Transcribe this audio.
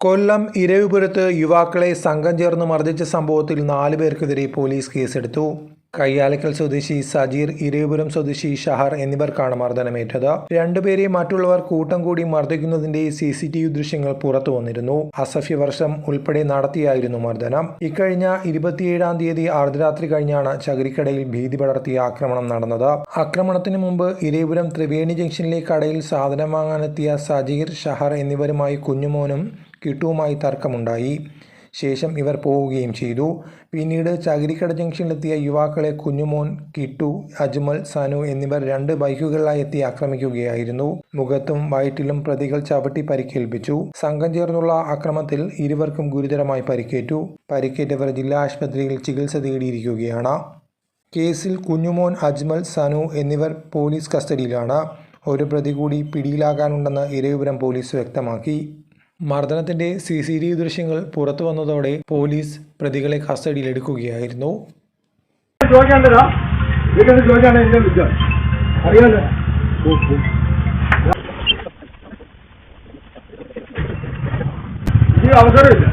കൊല്ലം ഇരവിപുരത്ത് യുവാക്കളെ സംഘം ചേർന്ന് മർദ്ദിച്ച സംഭവത്തിൽ നാല് പേർക്കെതിരെ പോലീസ് കേസെടുത്തു. കയ്യാലക്കൽ സ്വദേശി സജീർ ഇരവിപുരം സ്വദേശി ഷഹർ എന്നിവർക്കാണ് മർദ്ദനമേറ്റത്. രണ്ടുപേരെ മറ്റുള്ളവർ കൂട്ടം കൂടി മർദ്ദിക്കുന്നതിന്റെ സി സി ടി വി ദൃശ്യങ്ങൾ പുറത്തു വന്നിരുന്നു. അസഫ്യ വർഷം ഉൾപ്പെടെ നടത്തിയായിരുന്നു മർദ്ദനം. ഇക്കഴിഞ്ഞ ഇരുപത്തിയേഴാം തീയതി അർദ്ധരാത്രി കഴിഞ്ഞാണ് ചകിരിക്കടയിൽ ഭീതി പടർത്തിയ ആക്രമണം നടന്നത്. ആക്രമണത്തിന് മുമ്പ് ഇരവിപുരം ത്രിവേണി ജംഗ്ഷനിലെ കടയിൽ സാധനം വാങ്ങാനെത്തിയ സജീർ ഷഹർ എന്നിവരുമായി കുഞ്ഞുമോനും കിട്ടുവുമായി തർക്കമുണ്ടായി. ശേഷം ഇവർ പോവുകയും ചെയ്തു. പിന്നീട് ചകിരിക്കട ജംഗ്ഷനിലെത്തിയ യുവാക്കളെ കുഞ്ഞുമോൻ കിട്ടു അജ്മൽ സനു എന്നിവർ രണ്ട് ബൈക്കുകളിലായി എത്തി ആക്രമിക്കുകയായിരുന്നു. മുഖത്തും വയറ്റിലും പ്രതികൾ ചവിട്ടി പരിക്കേൽപ്പിച്ചു. സംഘം ചേർന്നുള്ള അക്രമത്തിൽ ഇരുവർക്കും ഗുരുതരമായി പരിക്കേറ്റു. പരിക്കേറ്റവർ ജില്ലാ ആശുപത്രിയിൽ ചികിത്സ തേടിയിരിക്കുകയാണ്. കേസിൽ കുഞ്ഞുമോൻ അജ്മൽ സനു എന്നിവർ പോലീസ് കസ്റ്റഡിയിലാണ്. ഒരു പ്രതി കൂടി പിടിയിലാകാനുണ്ടെന്ന് ഇരവിപുരം പോലീസ് വ്യക്തമാക്കി. മർദ്ദനത്തിന്റെ സി സി ടി വി ദൃശ്യങ്ങൾ പുറത്തു വന്നതോടെ പോലീസ് പ്രതികളെ കസ്റ്റഡിയിലെടുക്കുകയായിരുന്നു അവസരമില്ല.